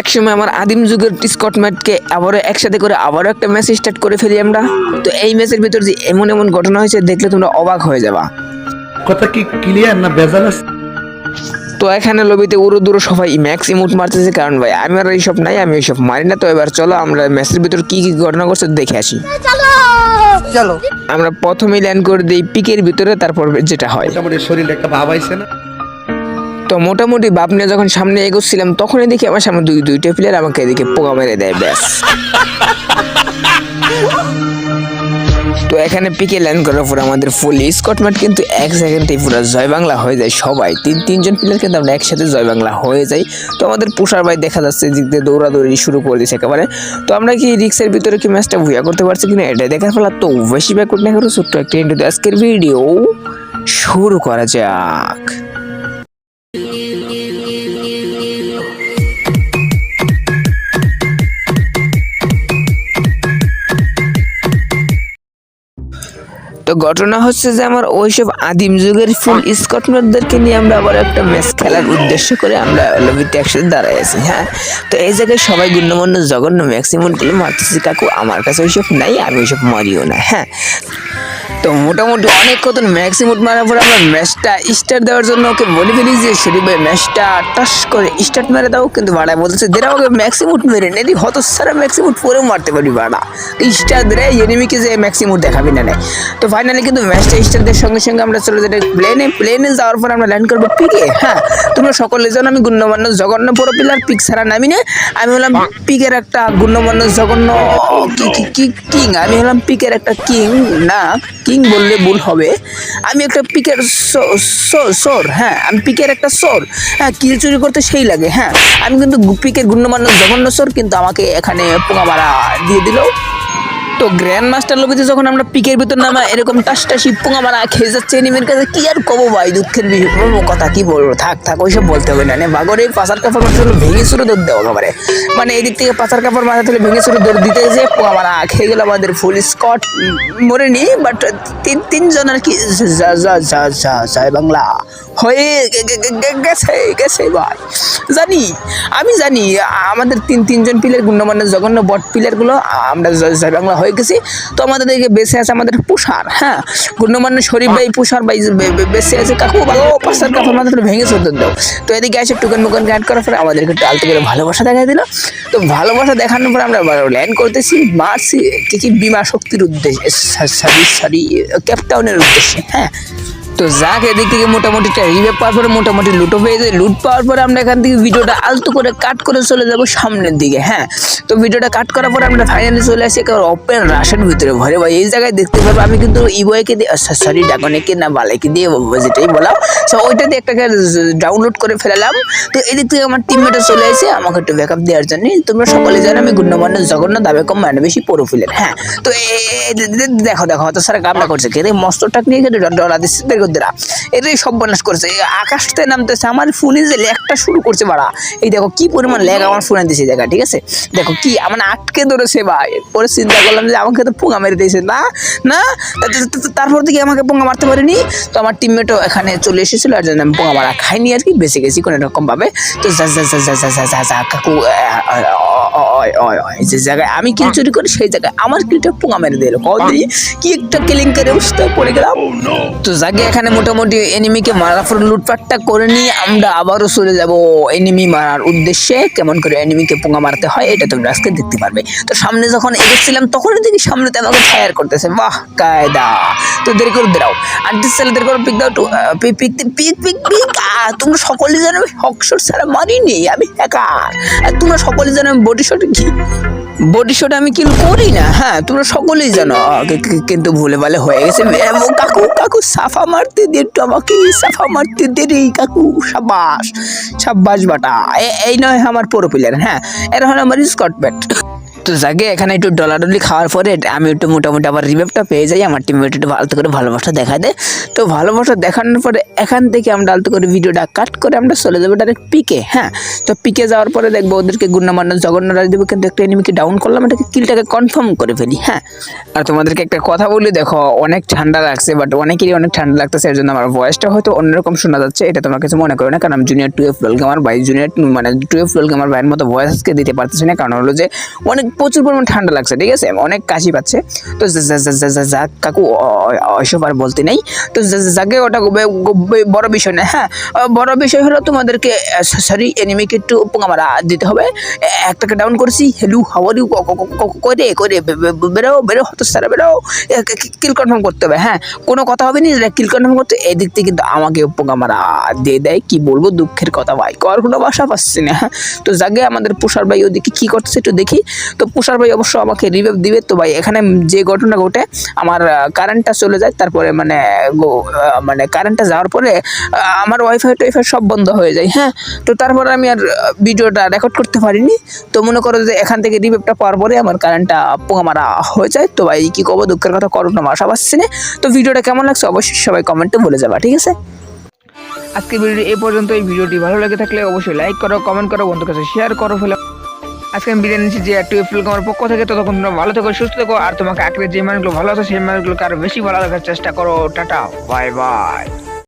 একসময় আমার আদিম যুগের স্কটম্যাটকে আবারও একসাথে করে আবারও একটা ম্যাচ স্টার্ট করে ফেলি আমরা। তো এই ম্যাচের ভিতর যে এমন এমন ঘটনা হয়েছে দেখলে তোমরা অবাক হয়ে যাবা। কথা কি ক্লিয়ার না আছে? তো এখানে লবিতে উড়ো দুরো সবাই ম্যাক্স ইমোট মারতেছে কারণ ভাই আমি আর এইসব নাই আমি এইসব মারি না। তো এবার চলো আমরা ম্যাচের ভিতর কি কি ঘটনা করছে দেখে আসি। চলো! আমরা প্রথমেই ল্যান্ড করে দিই পিকের ভিতরে তারপর যেটা হয়। শরীর একটা ভাব আইছে না? তো মোটামুটি বাপ নিয়ে যখন সামনে এগোচ্ছিলাম, তখনই দেখি আমার সামনে দুই দুইটা প্লেয়ার আমাকে এদিকে পোকা মেরে দেয়, ব্যাস। তো এখানে পিকে ল্যান্ড করার পর আমাদের ফুল স্কটম্যাট কিন্তু এক সেকেন্ডেই পুরো জয় বাংলা হয়ে যায় সবাই। তিন তিনজন প্লেয়ার কিন্তু আমরা একসাথে জয় বাংলা হয়ে যাই। তো আমাদের পুষার ভাই দেখা যাচ্ছে দিক দিয়ে দৌড়াদৌড়ি শুরু করে দিয়েছে একেবারে। তো আমরা কি রিক্সের ভিতরে কি ম্যাচটা ভুয়া করতে পারছি কিনা এটা দেখার ফলে তো বেশি ব্যাকওয়ার্ড না করে ছোট্ট একটা ইন্টু আজকের ভিডিও শুরু করা যাক। তো ঘটনা হচ্ছে যে আমার ওইসব আদিম যুগের ফুল স্কটম্যানদেরকে নিয়ে আমরা আবার একটা ম্যাচ খেলার উদ্দেশ্য করে আমরা লবিতে একসাথে দাঁড়াই আছি হ্যাঁ? তো এই জায়গায় সবাই গুণ্যমান্য জঘন্য ম্যাক্সিমামগুলো মারতেছি কাকু, আমার কাছে ওইসব নাই আমি ওইসব মারিও না হ্যাঁ? তো মোটামুটি অনেক কত ম্যাক্সিমুট মারার পর আমরা ম্যাচটা স্টার্ট দেওয়ার জন্য ওকে বলে ফেলি যে শরীফ ভাই ম্যাচটা টাস করে স্টার্ট মেরে দাও। কিন্তু ভাড়া বলতেছে দেরা ওকে ম্যাক্সিমুট মেরে নেই হত সারা ম্যাক্সিমুট পরেও মারতে পারি ভাড়া স্টার রে এনিমিকে যে ম্যাক্সিমুট দেখাবি না নেই তো ফাইনালি কিন্তু ম্যাচটা স্টার্ট দেওয়ার সঙ্গে সঙ্গে আমরা চলে যাই প্লেনে প্লেনে যাওয়ার পর আমরা ল্যান্ড করব পিকে। হ্যাঁ তোমরা সকলে জানো আমি গুণ্যমান্য জঘন্য বড় পিলার পিক ছাড়া নামি না। আমি হলাম পিকের একটা গুণ্যমান্য জঘন্য, কি, কিং আমি হলাম পিকের একটা কিং না। কিং বললে ভুল হবে। আমি একটা পিকের সোর হ্যাঁ আমি পিকের একটা সোর হ্যাঁ কিল চুরি করতে সেই লাগে হ্যাঁ। আমি কিন্তু পিকের গুণ্যমান্য জঘন্য সোর কিন্তু আমাকে এখানে পোকা মারা দিয়ে দিল। তো গ্র্যান্ড মাস্টার লবিতে যখন আমরা পিকের ভিতর নামা এরকম টাসটাসি পোঙা মারা খেয়ে যাচ্ছে এনিমের কাছে, কি আর কবো ভাই? দুঃখের বিষয়। কথা, কি বলব? থাক থাক, ওইসব বলতে হবে না। বাগরে পাচার কাপড় মাথা তুলে ভেঙে চুরে দৌড় দেওয়া একেবারে মানে এদিক থেকে পাচার কাপড় মাথা তুলে ভেঙে চুরে দৌড় দিতে যে মারা খেয়ে গেল আমাদের ফুল স্কট। মরেনি বাট তিন, তিনজন আর কি বাংলা। হয়ে গেছে গেছে ভাই। জানি, আমি জানি, আমাদের তিন, তিনজন পিলের গুণমানের জঘন্য বট পিলারগুলো, আমরা জয় বাংলা হয়ে গেছি তো আমাদের দিকে বেঁচে আছে আমাদের পুষার হ্যাঁ? গুণমান্য শরীফ ভাই, পুষার ভাই বেঁচে আছে, কাকু ভালো পাশার কাকু আমাদের ভেঙে চোদ্দ দাও তো এদিকে এসে টুকান মুকান গার্ড করার পরে আমাদেরকে একটু আলতো করে ভালোবাসা দেখা দিল। তো ভালোবাসা দেখানোর পরে আমরা ল্যান্ড করতেছি মারছি কি কি বিমা শক্তির উদ্দেশ্যে সরি সরি ক্যাপটাউনের উদ্দেশ্যে হ্যাঁ? তো যাক, এদিক থেকে মোটামুটি একটা রিভেপ পাওয়ার পরে মোটামুটি লুটো পেয়ে যায়। লুট পাওয়ার পরে আমরা এখান থেকে ভিডিওটা আলতো করে কাট করে চলে যাব সামনের দিকে হ্যাঁ? তো ভিডিওটা কাট করার পরে আমরা ফাইনালি চলে আসি একেবারে ওপেন রাশের ভিতরে ভরে ভাই, এই জায়গায় দেখতে পারব আমি কিন্তু ইবয়কে দিয়ে সরি ডাকনেকে না, বালাইকে দিয়ে যেটাই বলাম সো ওইটা দিয়ে একটা ডাউনলোড করে ফেলালাম। তো এদিক থেকে আমার টিমমেটও চলে এসে আমাকে একটু ব্যাকআপ দেওয়ার জন্য, তোমরা সকলে জানো আমি গুণ্যমান্য জগন্নাথ মানে বেশি প্রোফিলের হ্যাঁ? তো দেখো দেখো হয়তো স্যার কামনা করছে। কে মস্ত টাক নিয়ে ডলা দিচ্ছে। চোদ্দরা এটাই সর্বনাশ করছে। আকাশতে নামতেছে আমার ফোনে যে ল্যাগটা শুরু করছে বাড়া। এই দেখো কি পরিমাণ ল্যাগ আমার ফোনে দিয়েছে দেখা, ঠিক আছে? দেখো কি, আমার আটকে ধরেছে বা পরে চিন্তা করলাম যে আমাকে তো পোঙা মেরে দিয়েছে, না? না? তারপর থেকে আমাকে পোঙা মারতে পারিনি। তো আমার টিমমেটও এখানে চলে এসেছিল আর জন্য আমি পোঙা মারা খাইনি আর কি, বেঁচে গেছি কোনো রকমভাবে তো যে জায়গায় আমি কিল চুরি করি সেই জায়গায় আমার কিলটা পোঙা মেরে দিল কদি কি একটা কেলেঙ্কারি অবস্থায় পড়ে গেলাম তো জাগে এখানে মোটামুটি এনিমিকে মারার পর লুটপাটটা করে নিয়ে আমরা আবারও চলে যাব এনিমি মারার উদ্দেশ্যে কেমন করে এনিমিকে পোঙা মারতে হয় এটা তোমরা আজকে দেখতে পারবে তো সামনে যখন এগোচ্ছিলাম তখনই দেখি সামনেতে আমাকে ফায়ার করতেছে বাহ কায়দা তো দেরি করে দাও আন্টি ছেলে দেরি করে পিক দাও to pick pick pick pick pick তোমরা সকলে জানো আমি হকশট ছাড়া মারিনি আমি হ্যাকার আর তোমরা সকলে জানো বডি শট কি? বডি শট আমি কিল করি না। হ্যাঁ তোমরা সকলেই জানো। কিন্তু ভুলে ভালে হয়ে গেছে। কাকু কাকু, সাফা মারতে দে একটু আমাকে। সাফা মারতে দে রে, কাকু। সাবাস সাব্বাস বাটা। এই নয় আমার পুরো প্লেয়ার হ্যাঁ এরা হলো আমার স্কট ব্যাট তো যাকে এখানে একটু ডলাডলি খাওয়ার পরে আমি একটু মোটামুটি আবার রিভেভটা পেয়ে যাই, আমার টিমমেট একটু ভালো করে ভালোবাসা দেখা দেয়। তো ভালোবাসা দেখানোর পরে এখান থেকে আমরা আলতো করে ভিডিওটা কাট করে আমরা চলে যাব ডাইরেক্ট পিকে হ্যাঁ? তো পিকে যাওয়ার পরে দেখব ওদেরকে গুণমান্য জঘন্য রাজ দেবো কিন্তু একটা এনিমিকে ডাউন করলাম, এটাকে কিলটাকে কনফার্ম করে ফেলি হ্যাঁ? আর তোমাদেরকে একটা কথা বলি, দেখো, অনেক ঠান্ডা লাগছে বাট অনেকেরই অনেক ঠান্ডা লাগতেছে, এর জন্য আমার ভয়েসটা হয়তো অন্যরকম শোনা যাচ্ছে, এটা তোমার কাছে মনে করো না, কারণ আমি জুনিয়র টুয়েলভ ফ্লোল আমার ভাই জুনিয়র মানে টুয়েলভ ফ্লোল গেমার ভাইয়ের মতো ভয়েস আজকে দিতে পারতেছি না, কারণ হলো যে অনেক প্রচুর পরিমাণ ঠান্ডা লাগছে, ঠিক আছে? অনেক কাশি পাচ্ছে। তো কাকু ওইসব আর বলতে নেই। তো যাকে ওটা বড় বিষয় না হ্যাঁ? বড় বিষয় হলো তোমাদেরকে সরি, এনিমিকে একটু পোঙামারা দিতে হবে। একটাকে ডাউন করেছি, হেলু হাওয়ারি করে করে বেরো বেরো হতো সারা বেরো। কিল কনফার্ম করতে হবে হ্যাঁ? কোনো কথা হবে না কিল কনফার্ম করতে, এদিক থেকে কিন্তু আমাকে পোঙামারা দিয়ে দেয়। কি বলব, দুঃখের কথা, ভাই কর কোনো বাসা পাচ্ছি না হ্যাঁ? তো যাকে আমাদের পোষার ভাই ওদিকে কি করতেছে একটু দেখি। তো পুষার ভাই অবশ্য আমাকে রিভাইভ দিবে। তো ভাই, এখানে যে ঘটনা ঘটে, আমার কারেন্টটা চলে যায়, তারপরে মানে মানে কারেন্টটা যাওয়ার পরে আমার ওয়াইফাই টোয়াইফাই সব বন্ধ হয়ে যায় হ্যাঁ? তো তারপরে আমি আর ভিডিওটা রেকর্ড করতে পারিনি। তো মনে করো যে এখান থেকে রিভাইভটা পাওয়ার পরে আমার কারেন্টটা পোঙা মারা হয়ে যায়। তো ভাই, কি করব? দুঃখের কথা করো করোনা আশা পাচ্ছি না। তো ভিডিওটা কেমন লাগছে? অবশ্যই সবাই কমেন্টে বলে যাবা, ঠিক আছে? আজকে ভিডিওটি এই পর্যন্ত এই ভিডিওটি ভালো লেগে থাকলে অবশ্যই লাইক করো কমেন্ট করো, বন্ধুর কাছে শেয়ার করো, ফেলে। আজকে আমি বিদায় নিচ্ছি যে একটু এপ্রিল আমার পক্ষ থেকে ততক্ষণ তোমরা ভালো থেকো, সুস্থ থেকো, আর তোমাকে আঁকড়ে যে মানুষগুলো ভালো আছে, সেই মানুষগুলোকে আরও বেশি ভালো রাখার চেষ্টা করো। Tata, bye bye.